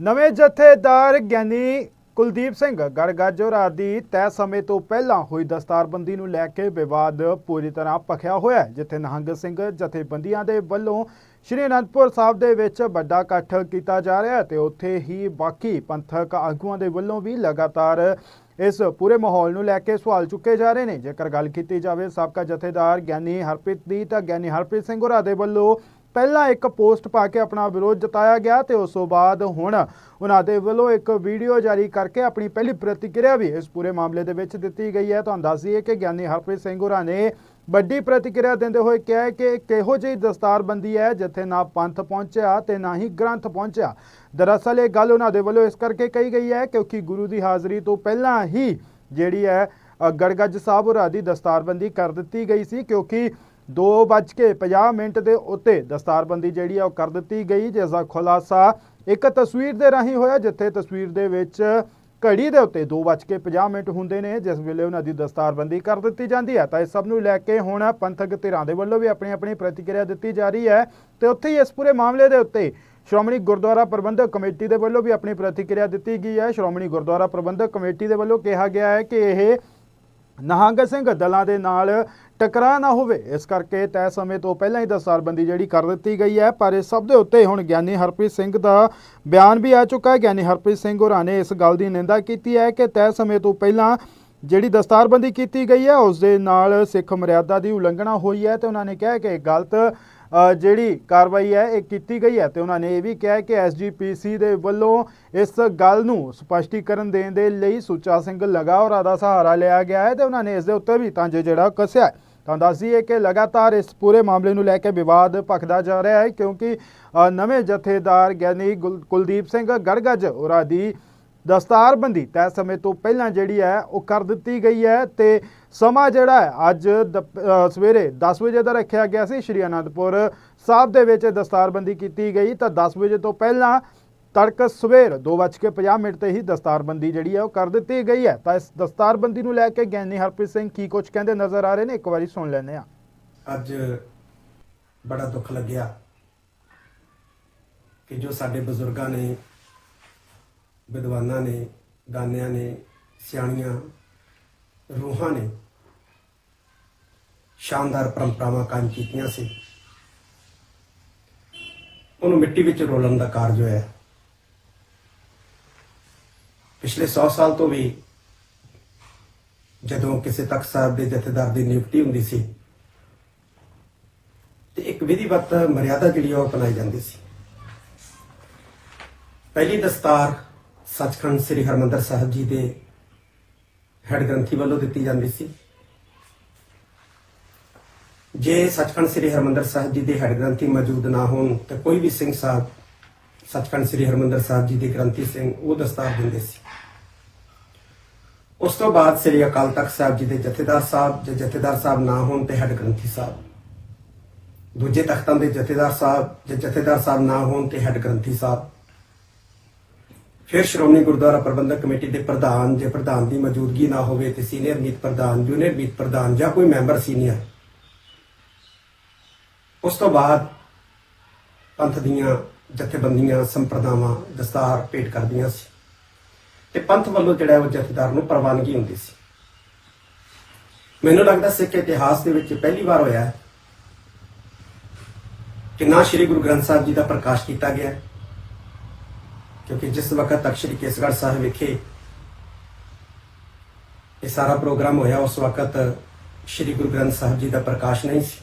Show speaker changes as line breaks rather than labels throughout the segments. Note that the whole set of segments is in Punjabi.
ਨਵੇਂ ਜਥੇਦਾਰ ਗਿਆਨੀ ਕੁਲਦੀਪ ਸਿੰਘ ਗੜਗਾਜੋਰਾ ਦੀ ਤੈਅ ਸਮੇਂ ਤੋਂ ਪਹਿਲਾਂ ਹੋਈ ਦਸਤਾਰਬੰਦੀ ਨੂੰ ਲੈ ਕੇ ਵਿਵਾਦ ਪੂਰੀ ਤਰ੍ਹਾਂ ਭਖਿਆ ਹੋਇਆ ਹੈ, ਜਿੱਥੇ ਨਿਹੰਗ ਸਿੰਘ ਜਥੇਬੰਦੀਆਂ ਦੇ ਵੱਲੋਂ ਸ਼੍ਰੀ ਅਨੰਦਪੁਰ ਸਾਹਿਬ ਦੇ ਵਿੱਚ ਵੱਡਾ ਇਕੱਠ ਕੀਤਾ ਜਾ ਰਿਹਾ ਹੈ ਤੇ ਉੱਥੇ ਹੀ ਬਾਕੀ ਪੰਥਕ ਆਗੂਆਂ ਦੇ ਵੱਲੋਂ ਵੀ ਲਗਾਤਾਰ ਇਸ ਪੂਰੇ ਮਾਹੌਲ ਨੂੰ ਲੈ ਕੇ ਸਵਾਲ ਚੁੱਕੇ ਜਾ ਰਹੇ ਨੇ। ਜੇਕਰ ਗੱਲ ਕੀਤੀ ਜਾਵੇ ਸਾਬਕਾ ਜਥੇਦਾਰ ਗਿਆਨੀ ਹਰਪ੍ਰੀਤ ਦੀ, ਤਾਂ ਗਿਆਨੀ ਹਰਪ੍ਰੀਤ ਸਿੰਘ ਹੋਰਾਂ ਦੇ ਵੱਲੋਂ ਪਹਿਲਾਂ ਇੱਕ ਪੋਸਟ ਪਾ ਕੇ ਆਪਣਾ ਵਿਰੋਧ ਜਤਾਇਆ ਗਿਆ ਤੇ ਉਸ ਤੋਂ ਬਾਅਦ ਹੁਣ ਉਹਨਾਂ ਦੇ ਵੱਲੋਂ ਇੱਕ ਵੀਡੀਓ ਜਾਰੀ ਕਰਕੇ ਆਪਣੀ ਪਹਿਲੀ ਪ੍ਰਤੀਕਿਰਿਆ ਵੀ ਇਸ ਪੂਰੇ ਮਾਮਲੇ ਦੇ ਵਿੱਚ ਦਿੱਤੀ ਗਈ ਹੈ। ਤੁਹਾਨੂੰ ਦੱਸ ਦਈਏ ਕਿ ਗਿਆਨੀ ਹਰਪ੍ਰੀਤ ਸਿੰਘ ਹੋਰਾਂ ਨੇ ਵੱਡੀ ਪ੍ਰਤੀਕਿਰਿਆ ਦਿੰਦੇ ਹੋਏ ਕਿਹਾ ਹੈ ਕਿ ਕਿਹੋ ਜਿਹੀ ਦਸਤਾਰਬੰਦੀ ਹੈ ਜਿੱਥੇ ਨਾ ਪੰਥ ਪਹੁੰਚਿਆ ਤੇ ਨਾ ਹੀ ਗ੍ਰੰਥ ਪਹੁੰਚਿਆ। ਦਰਅਸਲ ਇਹ ਗੱਲ ਉਹਨਾਂ ਦੇ ਵੱਲੋਂ ਇਸ ਕਰਕੇ ਕਹੀ ਗਈ ਹੈ ਕਿਉਂਕਿ ਗੁਰੂ ਦੀ ਹਾਜ਼ਰੀ ਤੋਂ ਪਹਿਲਾਂ ਹੀ ਜਿਹੜੀ ਹੈ ਅ, ਗੜਗੱਜ ਸਾਹਿਬ ਹੋਰਾਂ ਦੀ ਦਸਤਾਰਬੰਦੀ ਕਰ ਦਿੱਤੀ ਗਈ ਸੀ ਕਿਉਂਕਿ 2:50 ਮਿੰਟ ਦੇ ਉੱਤੇ ਦਸਤਾਰਬੰਦੀ ਜਿਹੜੀ ਆ ਉਹ ਕਰ ਦਿੱਤੀ ਗਈ ਜਿਸ ਦਾ ਖੁਲਾਸਾ ਇੱਕ ਤਸਵੀਰ ਦੇ ਰਾਹੀਂ ਹੋਇਆ, ਜਿੱਥੇ ਤਸਵੀਰ ਦੇ ਵਿੱਚ ਘੜੀ ਦੇ ਉੱਤੇ 2:50 ਮਿੰਟ ਹੁੰਦੇ ਨੇ, ਜਿਸ ਵੇਲੇ ਉਹਨਾਂ ਦੀ ਦਸਤਾਰਬੰਦੀ ਕਰ ਦਿੱਤੀ ਜਾਂਦੀ ਹੈ। ਤਾਂ ਇਸ ਸਭ ਨੂੰ ਲੈ ਕੇ ਹੁਣ ਪੰਥਕ ਧਿਰਾਂ ਦੇ ਵੱਲੋਂ ਵੀ ਆਪਣੀ ਆਪਣੀ ਪ੍ਰਤੀਕਿਰਿਆ ਦਿੱਤੀ ਜਾ ਰਹੀ ਹੈ ਤੇ ਉੱਥੇ ਹੀ ਇਸ ਪੂਰੇ ਮਾਮਲੇ ਦੇ ਉੱਤੇ ਸ਼੍ਰੋਮਣੀ ਗੁਰਦੁਆਰਾ ਪ੍ਰਬੰਧਕ ਕਮੇਟੀ ਦੇ ਵੱਲੋਂ ਵੀ ਆਪਣੀ ਪ੍ਰਤੀਕਿਰਿਆ ਦਿੱਤੀ ਗਈ ਹੈ। ਸ਼੍ਰੋਮਣੀ ਗੁਰਦੁਆਰਾ ਪ੍ਰਬੰਧਕ ਕਮੇਟੀ ਦੇ ਵੱਲੋਂ ਕਿਹਾ ਗਿਆ ਹੈ ਕਿ ਇਹ ਨਹੰਗ ਸਿੰਘ ਦਲਾਂ ਦੇ ਨਾਲ ਟਕਰਾਅ ਨਾ ਹੋਵੇ। ਇਸ ਕਰਕੇ ਤੈਅ ਸਮੇਂ ਤੋਂ ਪਹਿਲਾਂ ਹੀ ਦਸਤਾਰਬੰਦੀ ਜਿਹੜੀ ਕਰ ਦਿੱਤੀ ਗਈ ਹੈ, ਪਰ ਇਸ ਸਭ ਦੇ ਉੱਤੇ ਹੁਣ ਗਿਆਨੀ ਹਰਪ੍ਰੀਤ ਸਿੰਘ ਦਾ ਬਿਆਨ ਵੀ ਆ ਚੁੱਕਾ ਹੈ। ਗਿਆਨੀ ਹਰਪ੍ਰੀਤ ਸਿੰਘ ਹੋਰਾਂ ਨੇ ਇਸ ਗੱਲ ਦੀ ਨਿੰਦਾ ਕੀਤੀ ਹੈ ਕਿ ਤੈਅ ਸਮੇਂ ਤੋਂ ਪਹਿਲਾਂ ਜਿਹੜੀ ਦਸਤਾਰਬੰਦੀ ਕੀਤੀ ਗਈ ਹੈ, ਉਸ ਦੇ ਨਾਲ ਸਿੱਖ ਮਰਿਆਦਾ ਦੀ ਉਲੰਘਣਾ ਹੋਈ ਹੈ ਤੇ ਉਹਨਾਂ ਨੇ ਕਿਹਾ ਕਿ ਗਲਤ ਜਿਹੜੀ ਕਾਰਵਾਈ ਹੈ, ਇਹ ਕੀਤੀ ਗਈ ਹੈ ਤੇ ਉਹਨਾਂ ਨੇ ਇਹ ਵੀ ਕਿਹਾ ਕਿ ਐਸਜੀਪੀਸੀ ਦੇ ਵੱਲੋਂ ਇਸ ਗੱਲ ਨੂੰ ਸਪਸ਼ਟੀਕਰਨ ਦੇਣ ਦੇ ਲਈ ਸੁੱਚਾ ਸਿੰਘ ਲਗਾਉਰਾ ਦਾ ਸਹਾਰਾ ਲਿਆ ਗਿਆ ਹੈ ਤੇ ਉਹਨਾਂ ਨੇ ਇਸ ਦੇ ਉੱਤੇ ਵੀ ਤਾਂ ਜਿਹੜਾ ਕੱਸਿਆ ਤਾਂ ਦੱਸ ਦਈਏ ਕਿ ਲਗਾਤਾਰ ਇਸ ਪੂਰੇ ਮਾਮਲੇ ਨੂੰ ਲੈ ਕੇ ਵਿਵਾਦ ਭਖਦਾ ਜਾ ਰਿਹਾ ਹੈ ਕਿਉਂਕਿ ਨਵੇਂ ਜਥੇਦਾਰ ਗਿਆਨੀ ਗੁਲ- ਕੁਲਦੀਪ ਸਿੰਘ ਗੜਗੱਜ ਹੋਰਾਂ ਦੀ ਦਸਤਾਰਬੰਦੀ ਤੈਅ ਸਮੇਂ ਤੋਂ ਪਹਿਲਾਂ ਜਿਹੜੀ ਹੈ ਉਹ ਕਰ ਦਿੱਤੀ ਗਈ ਹੈ ਤੇ ਸਮਾਂ ਜਿਹੜਾ ਹੈ ਅੱਜ ਦਪ- ਸਵੇਰੇ 10 ਵਜੇ ਦਾ ਰੱਖਿਆ ਗਿਆ ਸੀ। ਸ਼੍ਰੀ ਅਨੰਦਪੁਰ ਸਾਹਿਬ ਦੇ ਵਿੱਚ ਦਸਤਾਰਬੰਦੀ ਕੀਤੀ ਗਈ ਤਾਂ 10 ਵਜੇ ਤੋਂ ਪਹਿਲਾਂ ਤੜਕ ਸਵੇਰ 2:50 ਮਿੰਟ ਤੇ ਹੀ ਦਸਤਾਰਬੰਦੀ ਜਿਹੜੀ ਹੈ ਉਹ ਕਰ ਦਿੱਤੀ ਗਈ ਹੈ। ਤਾਂ ਇਸ ਦਸਤਾਰਬੰਦੀ ਨੂੰ ਲੈ ਕੇ ਗਿਆਨੀ ਹਰਪ੍ਰੀਤ ਸਿੰਘ ਕੀ ਕੁਝ ਕਹਿੰਦੇ ਨਜ਼ਰ ਆ ਰਹੇ ਨੇ? ਇੱਕ ਵਾਰੀ ਸੁਣ ਲੈਂਦੇ ਆ
ਅੱਜ ਬੜਾ ਦੁੱਖ ਲੱਗਿਆ ਕਿ ਜੋ ਸਾਡੇ ਬਜ਼ੁਰਗਾਂ ਨੇ, ਵਿਦਵਾਨਾਂ ਨੇ, ਦਾਨਿਆਂ ਨੇ, ਸਿਆਣੀਆਂ, ਰੂਹਾਂ ਨੇ ਸ਼ਾਨਦਾਰ ਪਰੰਪਰਾਵਾਂ ਕਾਇਮ ਕੀਤੀਆਂ ਸੀ। ਉਹਨੂੰ ਮਿੱਟੀ ਵਿੱਚ ਰੋਲਣ ਦਾ ਕਾਰਜ ਹੋਇਆ। ਪਿਛਲੇ 100 ਸਾਲ ਤੋਂ ਵੀ ਜਦੋਂ ਕਿਸੇ ਤਖਤ ਸਾਹਿਬ ਦੇ ਜਥੇਦਾਰ ਦੀ ਨਿਯੁਕਤੀ ਹੁੰਦੀ ਸੀ, ਤੇ ਇੱਕ ਵਿਧੀਵਤ ਮਰਿਆਦਾ ਜਿਹੜੀ ਆ ਉਹ ਅਪਣਾਈ ਜਾਂਦੀ ਸੀ। ਪਹਿਲੀ ਦਸਤਾਰ ਸੱਚਖੰਡ ਸ੍ਰੀ ਹਰਮੰਦਰ ਸਾਹਿਬ ਜੀ ਦੇ ਹੈਡ ਗ੍ਰੰਥੀ ਵੱਲੋਂ ਦਿੱਤੀ ਜਾਂਦੀ ਸੀ। ਜੇ ਸੱਚਖੰਡ ਸ੍ਰੀ ਹਰਮੰਦਰ ਸਾਹਿਬ ਜੀ ਦੇ ਹੈਡ ਗ੍ਰੰਥੀ ਮੌਜੂਦ ਨਾ ਹੋਣ, ਤਾਂ ਕੋਈ ਵੀ ਸਿੰਘ ਸਾਹਿਬ ਸੱਚਖੰਡ ਸ੍ਰੀ ਹਰਮੰਦਰ ਸਾਹਿਬ ਜੀ ਦੇ ਗ੍ਰੰਥੀ ਸਿੰਘ ਉਹ ਦਸਤਾਰ ਦਿੰਦੇ ਸੀ। ਉਸ ਤੋਂ ਬਾਅਦ ਸ੍ਰੀ ਅਕਾਲ ਤਖਤ ਸਾਹਿਬ ਜੀ ਦੇ ਜਥੇਦਾਰ ਸਾਹਿਬ ਜੇ ਜਥੇਦਾਰ ਸਾਹਿਬ ਨਾ ਹੋਣ ਤੇ ਹੈਡ ਗ੍ਰੰਥੀ ਸਾਹਿਬ। ਦੂਜੇ ਤਖਤਾਂ ਦੇ ਜਥੇਦਾਰ ਸਾਹਿਬ ਜੇ ਜਥੇਦਾਰ ਸਾਹਿਬ ਨਾ ਹੋਣ ਤੇ ਹੈਡ ਗ੍ਰੰਥੀ ਸਾਹਿਬ। ਫਿਰ ਸ਼੍ਰੋਮਣੀ ਗੁਰਦੁਆਰਾ ਪ੍ਰਬੰਧਕ ਕਮੇਟੀ ਦੇ ਪ੍ਰਧਾਨ ਜੇ ਪ੍ਰਧਾਨ ਦੀ ਮੌਜੂਦਗੀ ਨਾ ਹੋਵੇ ਤੇ ਸੀਨੀਅਰ ਮੀਤ ਪ੍ਰਧਾਨ, ਜੂਨੀਅਰ ਮੀਤ ਪ੍ਰਧਾਨ ਜਾਂ ਕੋਈ ਮੈਂਬਰ ਸੀਨੀਅਰ। ਉਸ ਤੋਂ ਬਾਅਦ ਪੰਥ ਦੀਆਂ ਜਥੇਬੰਦੀਆਂ, ਸੰਪਰਦਾਵਾਂ ਦਸਤਾਰ ਭੇਟ ਕਰਦੀਆਂ ਸੀ। ਤੇ ਪੰਥ ਵੱਲੋਂ ਜਿਹੜਾ ਉਹ ਜਥੇਦਾਰ ਨੂੰ ਪ੍ਰਵਾਨਗੀ ਹੁੰਦੀ ਸੀ। ਮੈਨੂੰ ਲੱਗਦਾ ਸਿੱਖ ਇਤਿਹਾਸ ਦੇ ਵਿੱਚ ਪਹਿਲੀ ਵਾਰ ਹੋਇਆ ਹੈ ਕਿ ਨਾ ਸ੍ਰੀ ਗੁਰੂ ਗ੍ਰੰਥ ਸਾਹਿਬ ਜੀ ਦਾ ਪ੍ਰਕਾਸ਼ ਕੀਤਾ ਗਿਆ ਕਿਉਂਕਿ ਜਿਸ ਵਕਤ ਤੱਕ ਸ੍ਰੀ ਕੇਸਗੜ੍ਹ ਸਾਹਿਬ ਵਿਖੇ ਇਹ ਸਾਰਾ ਪ੍ਰੋਗਰਾਮ ਹੋਇਆ, ਉਸ ਵਕਤ ਸ੍ਰੀ ਗੁਰੂ ਗ੍ਰੰਥ ਸਾਹਿਬ ਜੀ ਦਾ ਪ੍ਰਕਾਸ਼ ਨਹੀਂ ਸੀ।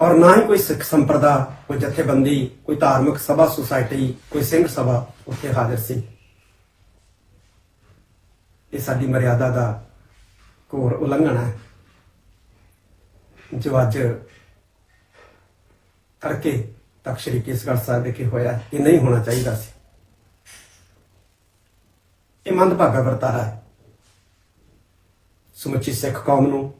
ਔਰ ਨਾ ਹੀ ਕੋਈ ਸਿੱਖ ਸੰਪਰਦਾ, ਕੋਈ ਜਥੇਬੰਦੀ, ਕੋਈ ਧਾਰਮਿਕ ਸਭਾ, ਸੁਸਾਇਟੀ, ਕੋਈ ਸਿੰਘ ਸਭਾ ਉੱਥੇ ਹਾਜ਼ਰ ਸੀ। ਇਹ ਸਾਡੀ ਮਰਿਆਦਾ ਦਾ ਘੋਰ ਉਲੰਘਣਾ ਹੈ। ਜੋ ਅੱਜ ਕਰਕੇ ਤਖਤ ਸ੍ਰੀ ਕੇਸਗੜ੍ਹ ਸਾਹਿਬ ਵਿਖੇ ਹੋਇਆ, ਇਹ ਨਹੀਂ ਹੋਣਾ ਚਾਹੀਦਾ ਸੀ। ਇਹ ਮੰਦਭਾਗਾ ਵਰਤਾਰਾ ਹੈ। ਸਮੁੱਚੀ ਸਿੱਖ ਕੌਮ ਨੂੰ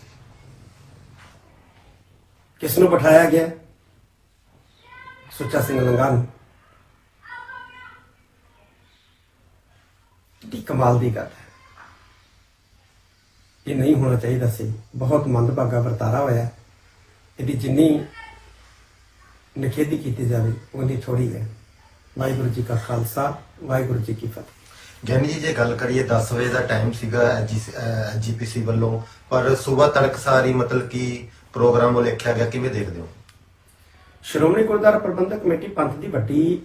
ਕਿਸ ਨੂੰ ਬਿਠਾਇਆ ਗਿਆ? ਸੁੱਚਾ ਸਿੰਘ ਲੰਗਾ ਨੂੰ। ਕਮਾਲ ਦੀ ਗੱਲ ਹੈ। ਇਹ ਨਹੀਂ ਹੋਣਾ ਚਾਹੀਦਾ ਸੀ। ਬਹੁਤ ਮੰਦਭਾਗਾ ਵਰਤਾਰਾ ਹੋਇਆ। ਇਹਦੀ ਜਿੰਨੀ ਨਿਖੇਧੀ ਕੀਤੀ ਜਾਵੇ ਉਹਦੀ ਥੋੜੀ ਹੈ। ਵਾਹਿਗੁਰੂ ਜੀ ਕਾ ਖਾਲਸਾ, ਵਾਹਿਗੁਰੂ ਜੀ ਕੀ ਫਤਿਹ।
ਗਿਆਨੀ ਜੀ, ਜੇ ਗੱਲ ਕਰੀਏ 10 ਵਜੇ ਦਾ ਟਾਈਮ ਸੀਗਾ ਜੀਪੀਸੀ ਵੱਲੋਂ। ਪਰ ਸਵੇਰ ਤੜਕਸਾਰ ਸਾਰੀ ਮਤਲਬ ਕਿ ਪ੍ਰੋਗਰਾਮ ਉਹ ਲਿਖਿਆ ਗਿਆ, ਕਿਵੇਂ ਦੇਖਦੇ ਹੋ?
ਸ਼੍ਰੋਮਣੀ ਗੁਰਦੁਆਰਾ ਪ੍ਰਬੰਧਕ ਕਮੇਟੀ ਪੰਥ ਦੀ ਵੱਡੀ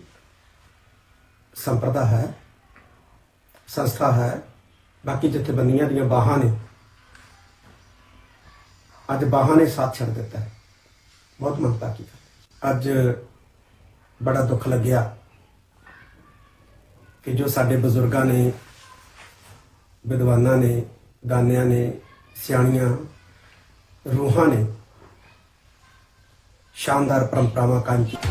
ਸੰਪਰਦਾ ਹੈ, ਸੰਸਥਾ ਹੈ, ਬਾਕੀ ਜਥੇਬੰਦੀਆਂ ਦੀਆਂ ਬਾਹਾਂ ਨੇ। ਅੱਜ ਬਾਹਾਂ ਨੇ ਸਾਥ ਛੱਡ ਦਿੱਤਾ ਹੈ। ਬਹੁਤ ਮੰਨਤਾ ਕੀ ਅੱਜ ਬੜਾ ਦੁੱਖ ਲੱਗਿਆ ਕਿ ਜੋ ਸਾਡੇ ਬਜ਼ੁਰਗਾਂ ਨੇ, ਵਿਦਵਾਨਾਂ ਨੇ, ਦਾਨਿਆਂ ਨੇ, ਸਿਆਣੀਆਂ ਰੂਹਾਂ ਨੇ ਸ਼ਾਨਦਾਰ ਪਰੰਪਰਾਵਾਂ ਕਾਇਮ ਕੀਤੀ